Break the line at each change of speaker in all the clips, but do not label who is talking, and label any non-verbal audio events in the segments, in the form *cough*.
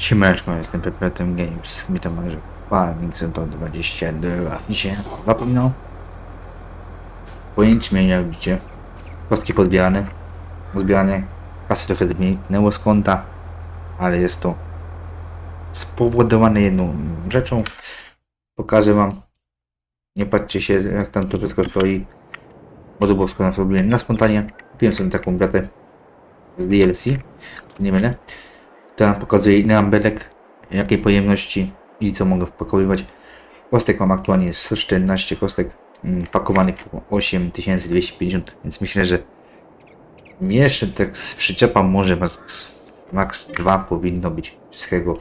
Siemeczką, jestem Pepetem Games. Witam może Farming to 22. Dzisiaj zapomniał. Pojęć zmienia, widzicie. Kostki pozbierane. Pozbierane. Kasy trochę zniknęło z konta. Ale jest to spowodowane jedną rzeczą. Pokażę wam. Nie patrzcie się jak tam to wszystko stoi. Bo to było na spontanie. Kupiłem sobie taką wiatę z DLC. Nie mylę. Która pokazuje ile mam belek, jakiej pojemności i co mogę wpakowywać. Kostek mam aktualnie 114 kostek mm, pakowanych po 8250, więc myślę, że jeszcze tak z przyczepa może max, max 2 powinno być wszystkiego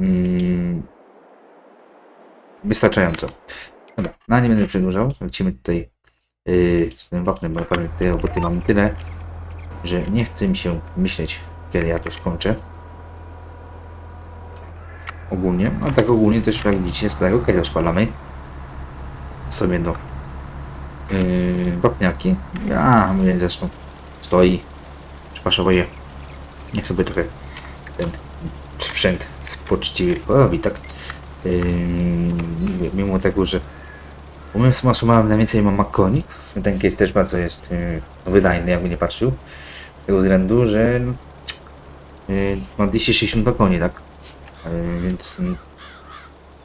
mm, wystarczająco. Dobra, no nie będę przedłużał, lecimy tutaj yy, z tym wapnem, bo naprawdę tej roboty mam tyle, że nie chce mi się myśleć, kiedy ja to skończę ogólnie, a tak ogólnie też jak widzicie starego kajza szpalamy sobie do yy, wapniaki. A, mówię zresztą stoi przy paszowoje. Niech sobie trochę ten sprzęt poczciwie porobi, tak? Yy, mimo tego, że umiem suma summarum najwięcej mam makoni, ten case też bardzo jest yy, wydajny, jakby nie patrzył. Z tego względu, że yy, mam 260 makoni, tak? Yy, więc mm,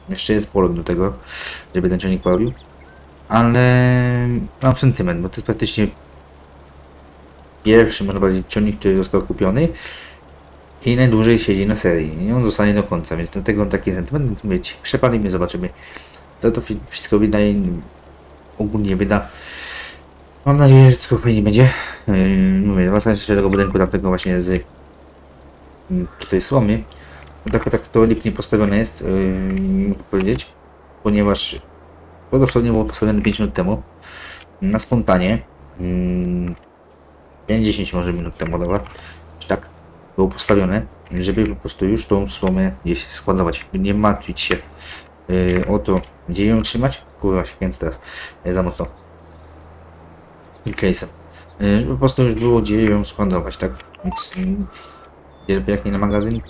jeszcze jest pole do tego, żeby ten ciągnik porobił. Ale mam sentyment, bo to jest praktycznie pierwszy, można powiedzieć, ciągnik, który został kupiony i najdłużej siedzi na serii. I on zostanie do końca, więc dlatego taki sentyment, więc mieć przepalimy, zobaczymy. To fi- wszystko wydaje, ogólnie wyda. Mam nadzieję, że tylko fajnie będzie. Yy, mówię, wracając jeszcze tego budynku, tamtego właśnie z yy, tutaj słomy. Tak, tak to lipnie postawione jest, yy, mogę powiedzieć, ponieważ dosłownie było postawione 5 minut temu na spontanie. Yy, 50 może minut temu, dobra, tak było postawione, żeby po prostu już tą słomę gdzieś składować, nie martwić się yy, o to, gdzie ją trzymać, kurwa kręcę teraz, yy, za mocno, case'em, yy, po prostu już było gdzie ją składować, tak, więc jak nie na magazyn,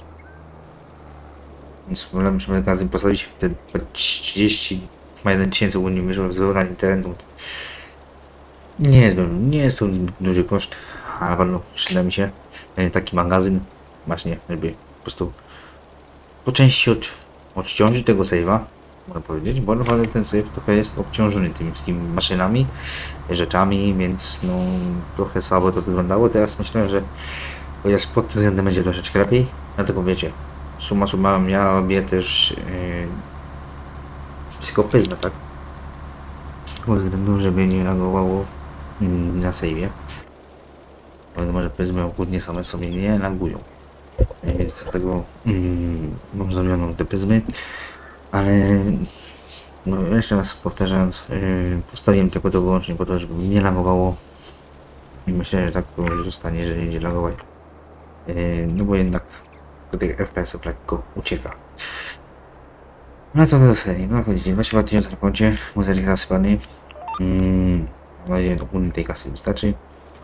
więc wolę muszę magazyn postawić te 30 ma 1 tysięcy ogólnie wyszło z terenu. Nie jest, nie jest to duży koszt, ale pewno przyda mi się e, taki magazyn właśnie, żeby po prostu po części od, odciążyć tego save'a, można powiedzieć, bo naprawdę ten save trochę jest obciążony tymi wszystkimi maszynami, rzeczami, więc no trochę słabo to wyglądało. Teraz myślę, że chociaż pod tym względem będzie troszeczkę lepiej, dlatego wiecie, summa summarum ja robię też yy, wszystko pyszne, tak? Z tego względu, żeby nie lagowało mm, na save'ie. Wiadomo, że pryzmy ogólnie same sobie nie lagują. E, Więc dlatego mm, mam zamioną te pryzmy. Ale no, jeszcze raz powtarzając, yy, postawiłem tylko to wyłącznie po to, żeby nie lagowało. I myślę, że tak zostanie, jeżeli będzie lagować. Yy, no bo jednak do tych FPS-ów lekko ucieka. No co do serii, no chodzicie, 22 tysiące na koncie, muzyczek zasypany. Mm, mam nadzieję, że ogólnie tej kasy wystarczy.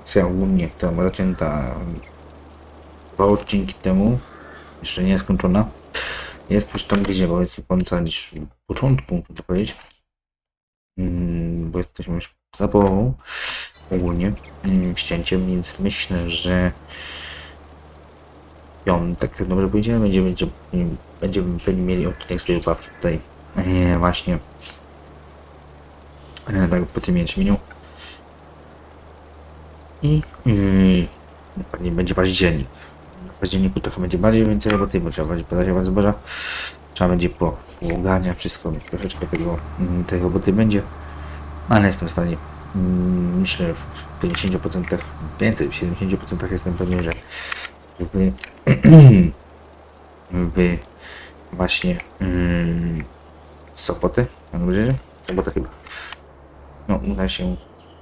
Akcja ogólnie, która była zaczęta dwa odcinki temu, jeszcze nie jest skończona. Jest już tam gdzie powiedzmy końca niż początku, można powiedzieć. Mm, bo jesteśmy już za połową ogólnie mm, ścięciem, więc myślę, że piątek, jak dobrze powiedziałem, będzie, będzie, będziemy pewnie mieli odcinek z tej łapki tutaj. E, właśnie. E, tak po tym jęczmieniu i mm, pewnie będzie październik. W październiku trochę będzie bardziej więcej roboty, bo trzeba będzie podawać zboża. Trzeba będzie po ogarniać wszystko, troszeczkę tego, mm, tej roboty będzie. Ale jestem w stanie mm, myślę w 50% więcej, w 70% jestem pewien, że w, w *clears throat* właśnie mm, Sopoty, mam nadzieję, Sobotę chyba. No, uda się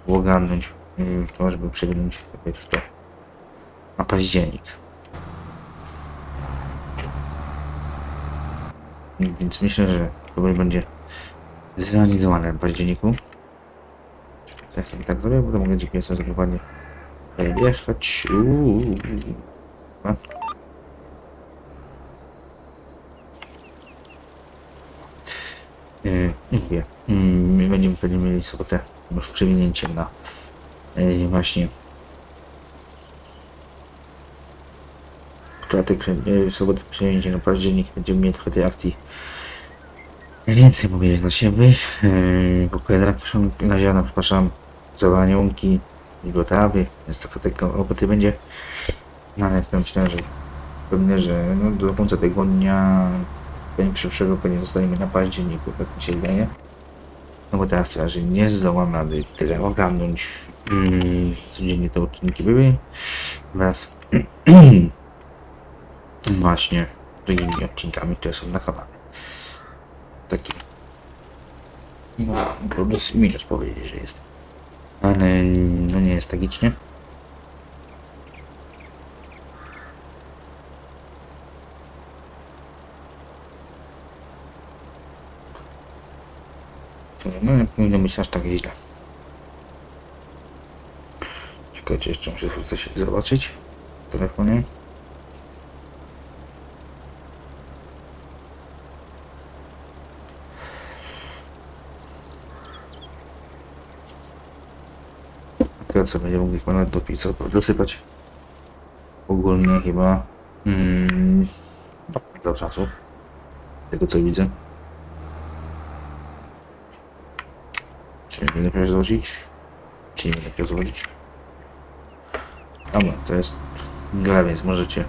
ogarnąć mm, to, żeby przewinąć już to na październik. Więc myślę, że to będzie zrealizowane w październiku. Ja sobie tak zrobię, bo to mogę GPS-em dokładnie jechać. Uuu. Nie wie. Mm, będziemy pewnie mieli sobotę już przewinięciem na e, właśnie czwartek, e, sobotę przewinięcie na październik. Będziemy mieli trochę tej akcji więcej powiedzieć dla siebie. E, Kukuję z na ziarno, przepraszam, zawalanie umki i gotawy, więc trochę tego oboty będzie. No jestem że pewnie, że no, do końca tygodnia pewnie przyszłego pewnie zostaniemy na październiku, tak mi się wydaje. No bo teraz raczej nie zdołam rady tyle ogarnąć. Mm, codziennie te odcinki były wraz *clears throat* właśnie takimi odcinkami, które są na kanale. Taki no, plus i minus powiedzieć, że jest. Ale no nie jest tragicznie. Co, No nie powinno być aż tak źle. Ciekawe, czy jeszcze muszę coś zobaczyć w telefonie. Co będzie mógł ich nawet dopisać, dosypać. Ogólnie chyba mm, za czasu. Tego co widzę. Czy nie będę musiał złożyć? Czy nie będę musiał złożyć? Dobra, to jest gra, więc możecie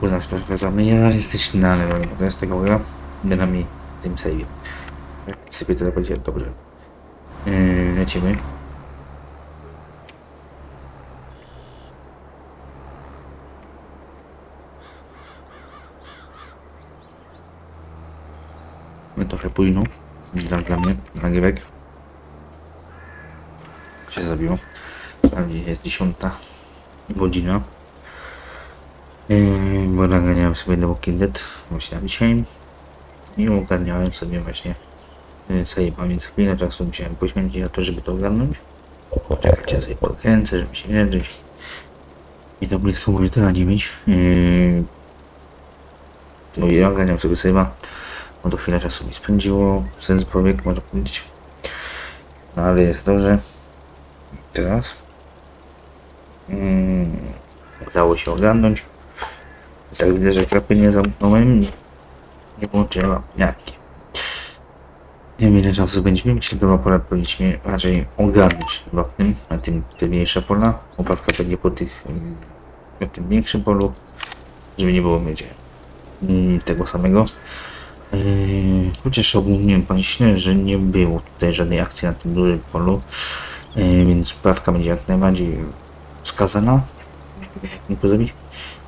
uznać trochę za realistyczne, ale wiadomo, to jest tego gra. Bynajmniej w tym save'ie. Jak sypie to będzie dobrze. Yy, lecimy. My trochę późno. Dla, dla mnie, nagrywek. Się zabiło. Prawie jest dziesiąta godzina. Yy, bo naganiałem sobie The Walking Dead właśnie dzisiaj. I ogarniałem sobie właśnie yy, save'a, więc chwilę czasu musiałem poświęcić na to, żeby to ogarnąć. Czekać, ja sobie podkręcę, żeby się nie. I to blisko monitora nie mieć. Yy, no i ogarniam sobie save'a. No to chwilę czasu mi spędziło, sens powiek można powiedzieć. No ale jest dobrze. Teraz mm, udało się ogarnąć. Tak widzę, że krapy nie zamknąłem. Nie, nie włączyłem. Nie wiem ile czasu będziemy mieć, to pora powinniśmy raczej ogarnąć chyba w tym, na tym te mniejsze pola. Oprawka będzie po tych, mm, na tym większym polu, żeby nie było będzie mm, tego samego. Yy, chociaż ogólnie myślę, że nie było tutaj żadnej akcji na tym dużym polu, więc prawka będzie jak najbardziej wskazana. Nie pozabić.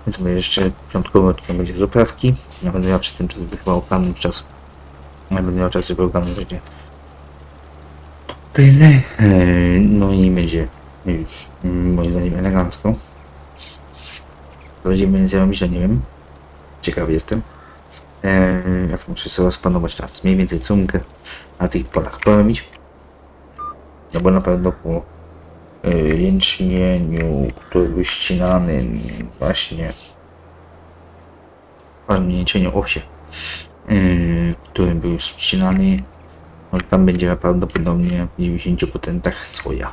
Więc mówię, jeszcze piątkowo tutaj będzie z oprawki. Ja będę miał przez ten czas chyba ogarnąć czas. Ja będę miał czas, żeby ogarnąć będzie. To jest, yy, no i będzie już mm, moim zdaniem elegancko. To będziemy więc robić, że nie wiem. Ciekawy jestem. Eee, jak muszę sobie rozplanować czas, mniej więcej co mogę na tych polach porobić. No bo na pewno po yy, jęczmieniu, który był ścinany właśnie właśnie cieniu owsie, yy, który był ścinany, no tam będzie prawdopodobnie w 90% soja.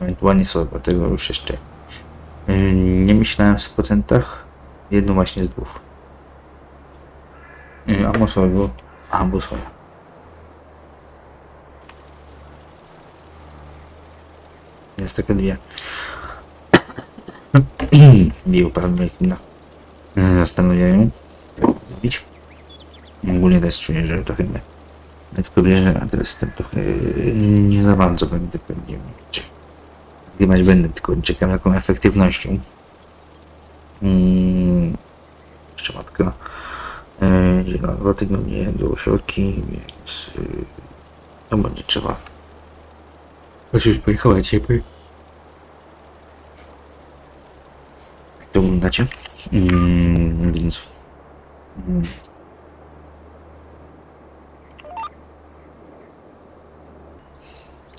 Ewentualnie soja, dlatego już jeszcze yy, nie myślałem w procentach, jedno właśnie z dwóch. Yy, albo soju, albo soja. Jest takie dwie. Dwie uprawy na zastanawiają. jak. Ogólnie też czuję, że trochę mnie w pobierze, a teraz jestem trochę nie za bardzo będę pewnie czy nagrywać będę, tylko czekam jaką efektywnością. Mm, jeszcze matka dziela dwa tygodnie do ośrodki, więc y, to będzie trzeba. Chociaż pojechała ciepły. Jak to oglądacie? Mm, więc. Mm.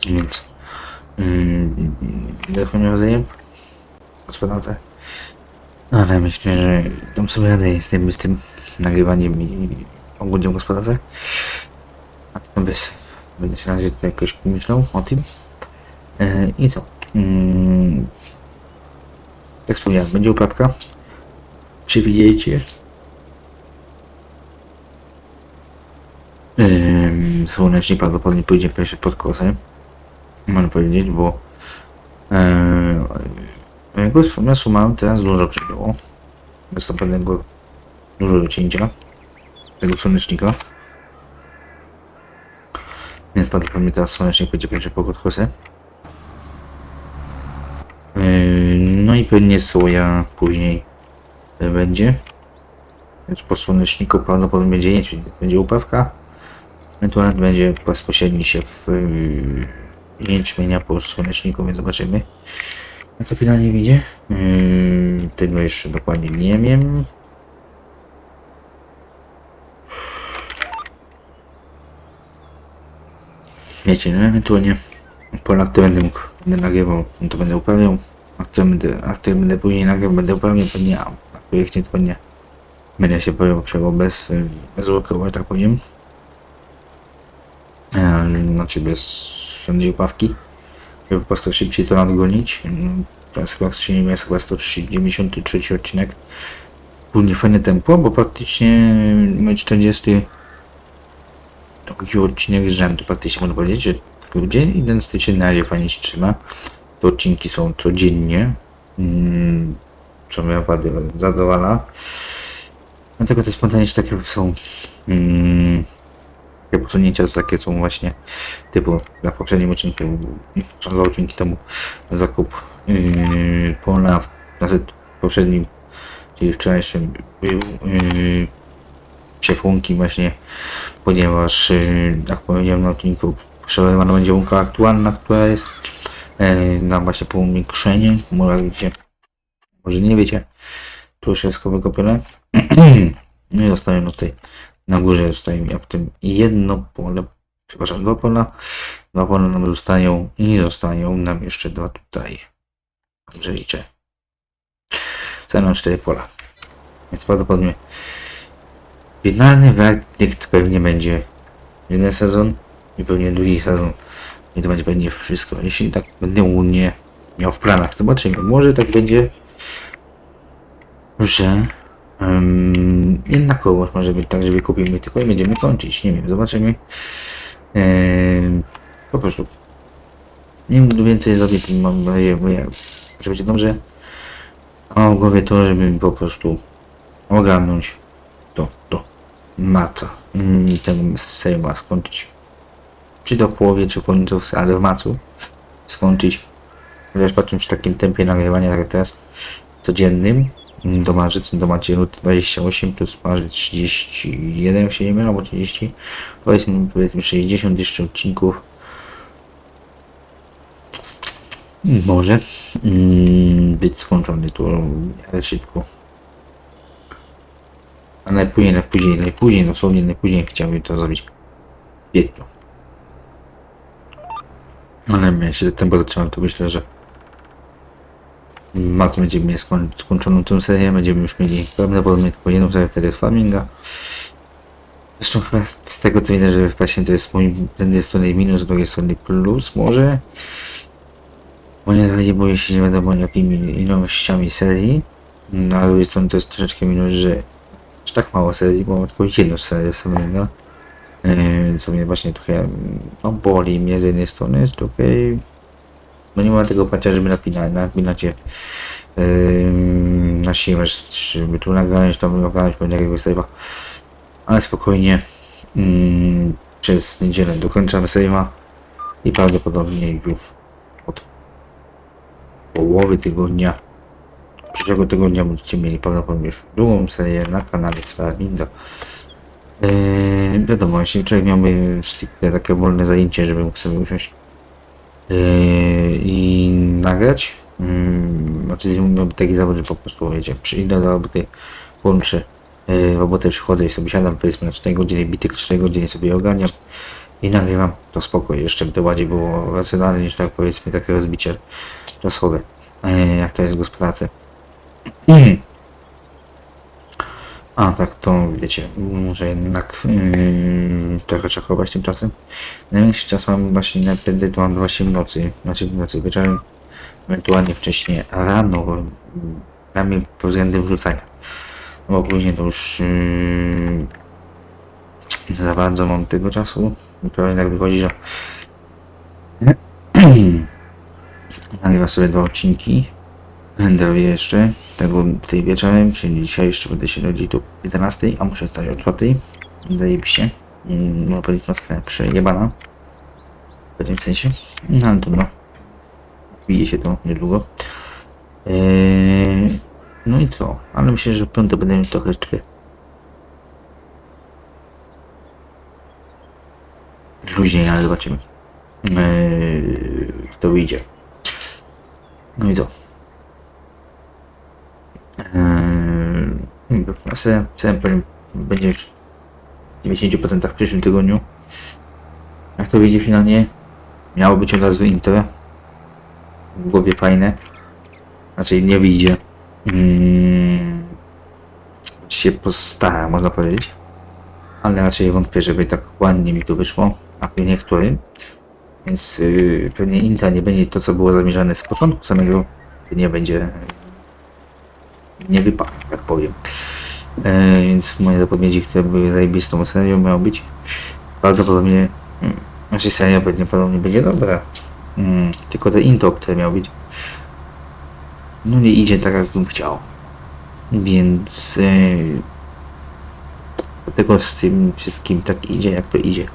Więc. Mm, trochę miał zajem. Gospodarce. Ale myślę, że tam sobie radę z tym, z tym nagrywaniem i ogólnie gospodarce. A to bez. Będę się na razie tutaj jakoś myślał o tym. E, I co? Mm, jak wspomniałem, będzie uprawka. Przewidziejcie. Ym, słonecznik prawdopodobnie pójdzie pierwszy pod kosę. Można powiedzieć, bo jakby pomysłu mam teraz dużo przybyło. Bez to pewnego dużo do cięcia tego słonecznika. Więc prawdopodobnie teraz słonecznik będzie pierwszy pod kosę. Yy, no i pewnie soja później yy, będzie. Więc po słoneczniku prawdopodobnie będzie jęczmień, będzie uprawka. Ewentualnie będzie bezpośredni się w yy, jęczmienia po słoneczniku, więc zobaczymy. Na co finalnie wyjdzie? Yy, tego jeszcze dokładnie nie wiem. Wiecie, no ewentualnie pola, które będę mógł, będę nagrywał, to będę uprawiał, a które będę, a które będę później nagrywał, będę uprawiał, pewnie, a na projekcie to pewnie będę się pojawiał bez, bez workowa, tak powiem. E, znaczy bez żadnej upawki, żeby po prostu szybciej to nadgonić. To jest chyba, nie jest chyba 193 odcinek. Ogólnie fajne tempo, bo praktycznie mój 40 taki odcinek z rzędu, praktycznie można powiedzieć, że ludzie identycznie na razie fajnie się trzyma. Te odcinki są codziennie, mm, co mnie naprawdę zadowala. Dlatego te spontanicznie takie są mm, takie posunięcia takie są właśnie typu na poprzednim odcinku, dwa odcinki temu zakup yy, pola, następnym poprzednim, czyli wczorajszym był yy, szef łąki właśnie, ponieważ yy, jak powiedziałem na odcinku przelewana będzie łąka aktualna, która jest yy, na właśnie powiększenie, może wiecie, może nie wiecie, tu już jest wykopione. *clears throat* no i zostałem tutaj na górze zostaje mi tym jedno pole, przepraszam, dwa pola. Dwa pola nam zostają i zostają nam jeszcze dwa tutaj. Dobrze liczę. Zostaną cztery pola. Więc prawdopodobnie finalny werdykt pewnie będzie jeden sezon i pewnie drugi sezon. I to będzie pewnie wszystko. Jeśli tak będę nie miał w planach, zobaczymy. Może tak będzie, że Um, jednakowoż może być tak, że wykupimy tylko i będziemy kończyć. Nie wiem, zobaczymy. Po prostu. Im więcej zrobię, mam nadzieję, że będzie dobrze. A mam w głowie to, żeby po prostu ogarnąć to, to maca. I ten sejma skończyć. Czy do połowie, czy końców, ale w macu skończyć. Chociaż patrząc w takim tempie nagrywania, tak jak teraz, codziennym, do marzec, do macie 28 plus marzec 31, jak się nie mylę, albo 30, powiedzmy, powiedzmy 60 jeszcze odcinków. Może mm, być skończony to ale szybko. A najpóźniej, najpóźniej, najpóźniej, dosłownie najpóźniej chciałbym to zrobić w kwietniu. Ale jak się tempo zaczynam, to myślę, że Maki będziemy mieli skoń, skończoną tę serię, będziemy już mieli prawdopodobnie tylko jedną serię wtedy farminga. Zresztą chyba z tego co widzę, że właśnie to jest mój z jednej strony minus, z drugiej strony plus może. Bo nie, boję się nie wiadomo jakimi ilościami serii. No, a z drugiej strony to jest troszeczkę minus, że aż tak mało serii, bo mam tylko jedną serię farminga. Yy, co mnie właśnie trochę no, boli mnie z jednej strony, z drugiej no nie ma tego pacia, żeby napinać, napinać je yy, na siłę, żeby tu nagrać, tam nagrać, będzie jakiegoś save'a. Ale spokojnie yy, przez niedzielę dokończamy save'a i prawdopodobnie już od połowy tygodnia przyszłego tygodnia będziecie mieli prawdopodobnie już drugą serię na kanale Sfarminga. Yy, wiadomo, jeśli człowiek miałby takie wolne zajęcie, żeby mógł sobie usiąść Yy, i nagrać. Yy, znaczy miałby taki zawód, że po prostu wiecie, przyjdę do roboty, łączę yy, robotę, przychodzę i sobie siadam powiedzmy na 4 godziny, bitek 4 godziny sobie ogarniam i nagrywam, to spoko, jeszcze by to bardziej było racjonalne niż tak powiedzmy takie rozbicie czasowe, yy, jak to jest w gospodarce. *clears throat* A tak, to wiecie, może jednak yy, trochę czakować tymczasem. Największy czas mam właśnie najprędzej to mam właśnie w nocy, znaczy w nocy wieczorem, ewentualnie wcześniej rano, mnie pod względem wrzucania. No bo później to już yy, za bardzo mam tego czasu. Pewnie tak wychodzi, że *clears throat* nagrywa sobie dwa odcinki. Będę jeszcze tego tej wieczorem, czyli dzisiaj jeszcze będę się rodzić do 11, a muszę stać o 4. Zajebiście. Można powiedzieć nocka przejebana. W pewnym sensie. No ale trudno. Bije się to niedługo. Eee, no i co? Ale myślę, że piątek będę miał trochę luźniej, ale zobaczymy. Eee, kto wyjdzie. No i co? Eee, se, se powiem, będzie już w 90% w przyszłym tygodniu. Jak to wyjdzie finalnie? Miało być od nazwy Inter. W głowie fajne. Znaczy nie wyjdzie. Mm, się postaram, można powiedzieć. Ale raczej wątpię, żeby tak ładnie mi to wyszło. A niektórym. Więc yy, pewnie Intra nie będzie to, co było zamierzone z początku samego. Nie będzie. Nie wypadł, tak powiem. E, więc moje zapowiedzi, które były zajebistą serią, miało być prawdopodobnie. Mm, znaczy seria prawdopodobnie będzie dobra. Mm, tylko to intro, które miało być. No nie idzie tak, jak bym chciał. Więc. Yy, dlatego z tym wszystkim tak idzie, jak to idzie.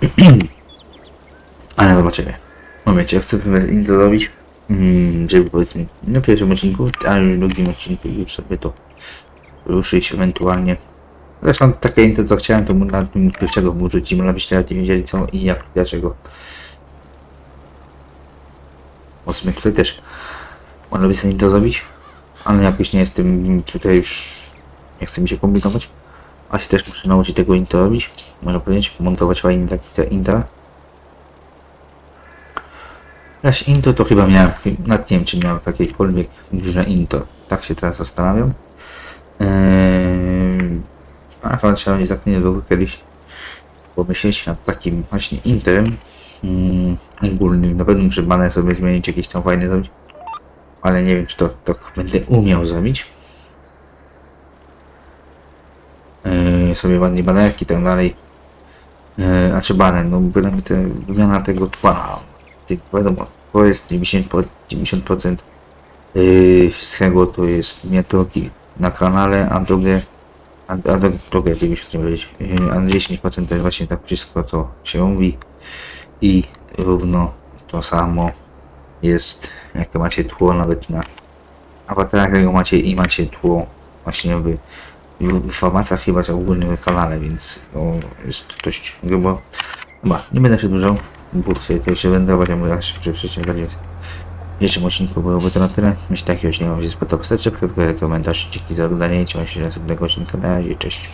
*clears throat* Ale zobaczymy. Momencie, ja chcę intro robić, mm, żeby powiedzmy na pierwszym odcinku, ale już w drugim odcinku już sobie to ruszyć ewentualnie. Zresztą takie intro co chciałem, to na tym pierwszego włożyć i można byście nawet wiedzieli co i jak, dlaczego. Osmy tutaj też można by sobie intro zrobić, ale jakoś nie jestem tutaj już, nie chcę mi się kombinować. A się też muszę nauczyć tego intro robić, można powiedzieć, montować fajnie takie te Też intro to chyba miałem, nawet nie wiem czy miałem jakiekolwiek duże intro. Tak się teraz zastanawiam. Eee, a chyba trzeba będzie tak niedługo kiedyś pomyśleć nad takim właśnie interem mm, ogólnym. Na pewno muszę banę sobie zmienić, jakieś tam fajne zrobić. Ale nie wiem czy to tak będę umiał zrobić. Eee, sobie ładnie banerki i tak dalej. Eee, a czy baner, no bynajmniej te wymiana tego tła. Ty, wiadomo, to jest 90%, po- 90% yy, wszystkiego to jest miniaturki na kanale, a drugie, a, a dru- drugie 90% powiedzieć, yy, a 10% to jest właśnie tak wszystko co się mówi. I równo to samo jest jak macie tło nawet na awatarach tego macie i macie tło właśnie w, informacjach chyba w ogólnym kanale, więc to jest dość grubo. Chyba, nie będę przedłużał, to jeszcze wędrować, a mówię, aż będzie w dzisiejszym odcinku byłoby to na tyle. Jeśli takiego odcinka Wam się spodobał, stać komentarz, dzięki za oglądanie. I trzymajcie się następnego odcinka, na razie, cześć.